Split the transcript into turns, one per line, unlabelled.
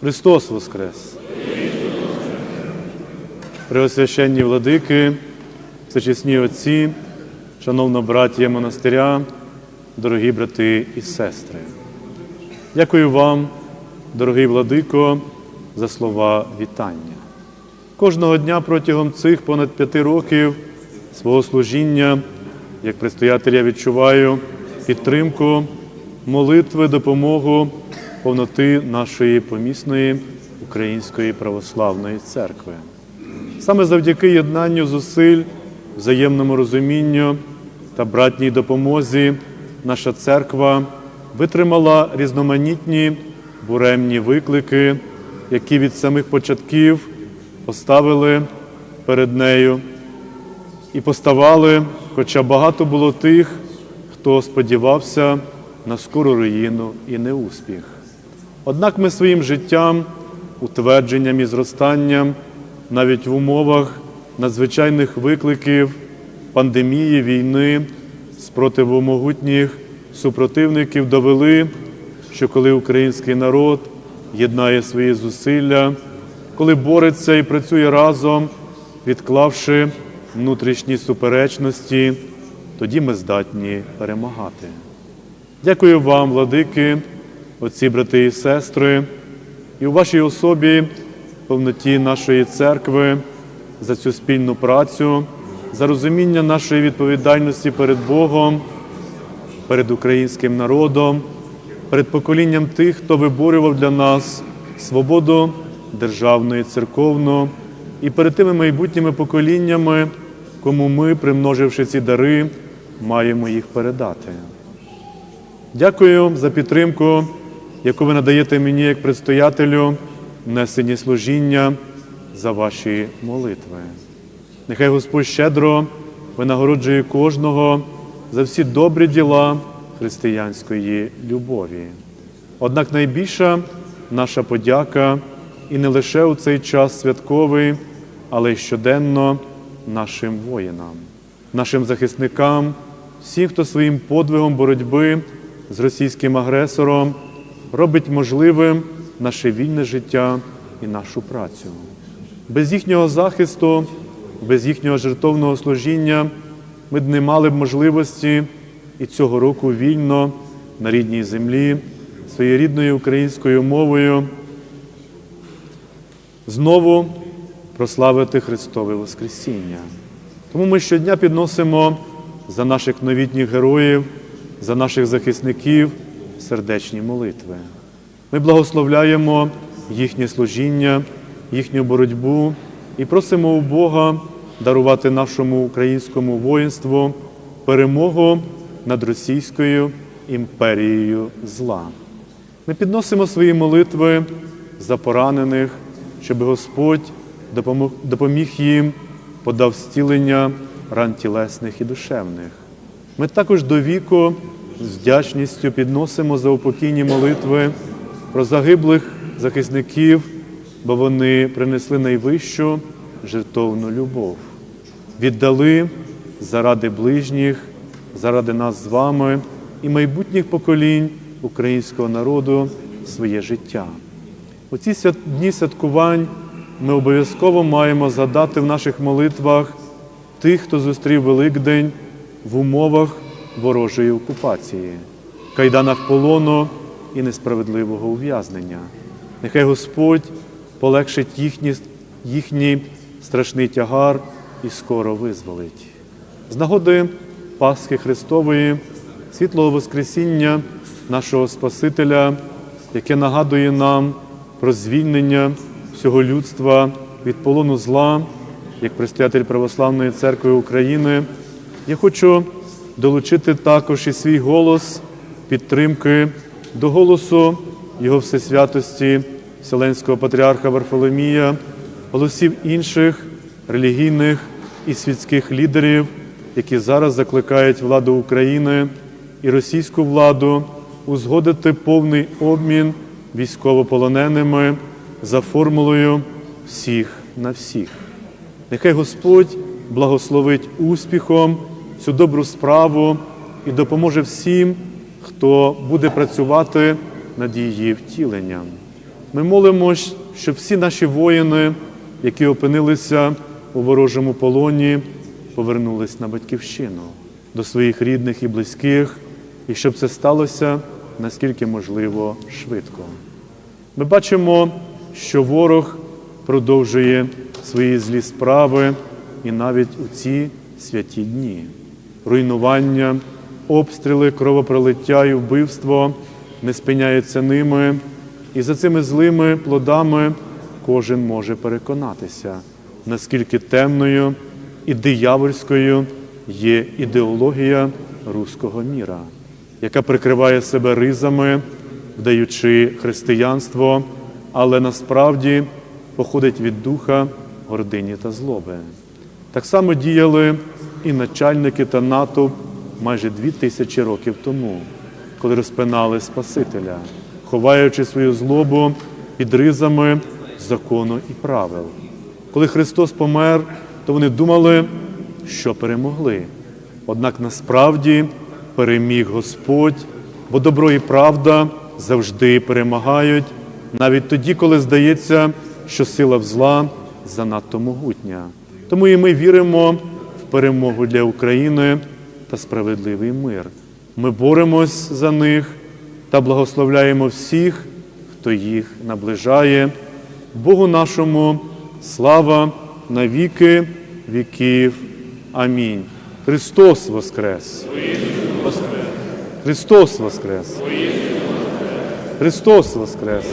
Христос Воскрес! Преосвященні владики, всечесні отці, шановна братія монастиря, дорогі брати і сестри. Дякую вам, дорогий владико, за слова вітання. Кожного дня протягом цих понад п'яти років свого служіння, як предстоятель, я відчуваю підтримку, молитви, допомогу повноти нашої помісної Української православної церкви. Саме завдяки єднанню зусиль, взаємному розумінню та братній допомозі наша церква витримала різноманітні буремні виклики, які від самих початків поставили перед нею і поставали, хоча багато було тих, хто сподівався на скору руїну і неуспіх. Однак ми своїм життям, утвердженням і зростанням, навіть в умовах надзвичайних викликів, пандемії, війни, спротиву могутніх супротивників довели, що коли український народ єднає свої зусилля, коли бореться і працює разом, відклавши внутрішні суперечності, тоді ми здатні перемагати. Дякую вам, владики, отці, брати і сестри, і у вашій особі, повноті нашої церкви, за цю спільну працю, за розуміння нашої відповідальності перед Богом, перед українським народом, перед поколінням тих, хто виборював для нас свободу державну і церковну, і перед тими майбутніми поколіннями, кому ми, примноживши ці дари, маємо їх передати. Дякую за підтримку, яку ви надаєте мені як предстоятелю несенні служіння за ваші молитви. Нехай Господь щедро винагороджує кожного за всі добрі діла християнської любові. Однак найбільша наша подяка і не лише у цей час святковий, але й щоденно нашим воїнам, нашим захисникам, всім, хто своїм подвигом боротьби з російським агресором робить можливим наше вільне життя і нашу працю. Без їхнього захисту, без їхнього жертовного служіння ми б не мали б можливості і цього року вільно на рідній землі своєю рідною українською мовою знову прославити Христове Воскресіння. Тому ми щодня підносимо за наших новітніх героїв, за наших захисників сердечні молитви. Ми благословляємо їхнє служіння, їхню боротьбу і просимо у Бога дарувати нашому українському воїнству перемогу над російською імперією зла. Ми підносимо свої молитви за поранених, щоб Господь допоміг їм, подав зцілення ран тілесних і душевних. Ми також до віку з вдячністю підносимо за упокійні молитви про загиблих захисників, бо вони принесли найвищу жертовну любов, віддали заради ближніх, заради нас з вами і майбутніх поколінь українського народу своє життя. У ці дні святкувань ми обов'язково маємо задати в наших молитвах тих, хто зустрів Великдень в умовах ворожої окупації, кайданах полону і несправедливого ув'язнення. Нехай Господь полегшить їхні, їхній страшний тягар і скоро визволить. З нагоди Пасхи Христової, світлого Воскресіння нашого Спасителя, яке нагадує нам про звільнення всього людства від полону зла, як предстоятель Православної церкви України, я хочу долучити також і свій голос підтримки до голосу Його Всесвятості, Вселенського патріарха Варфоломія, голосів інших релігійних і світських лідерів, які зараз закликають владу України і російську владу узгодити повний обмін військовополоненими за формулою всіх на всіх. Нехай Господь благословить успіхом цю добру справу і допоможе всім, хто буде працювати над її втіленням. Ми молимось, щоб всі наші воїни, які опинилися у ворожому полоні, повернулись на батьківщину до своїх рідних і близьких, і щоб це сталося наскільки можливо швидко. Ми бачимо, що ворог продовжує свої злі справи і навіть у ці святі дні. Руйнування, обстріли, кровопролиття і вбивство не спиняються ними, і за цими злими плодами кожен може переконатися, наскільки темною і диявольською є ідеологія руського міра, яка прикриває себе ризами, вдаючи християнство, але насправді походить від духа гордині та злоби. Так само діяли і начальники та натовп майже дві тисячі років тому, коли розпинали Спасителя, ховаючи свою злобу під ризами закону і правил. Коли Христос помер, то вони думали, що перемогли. Однак насправді переміг Господь, бо добро і правда завжди перемагають, навіть тоді, коли здається, що сила в зла занадто могутня. Тому і ми віримо перемогу для України та справедливий мир. Ми боремось за них та благословляємо всіх, хто їх наближає. Богу нашому слава на віки віків. Амінь. Христос Воскрес! Христос Воскрес! Христос Воскрес!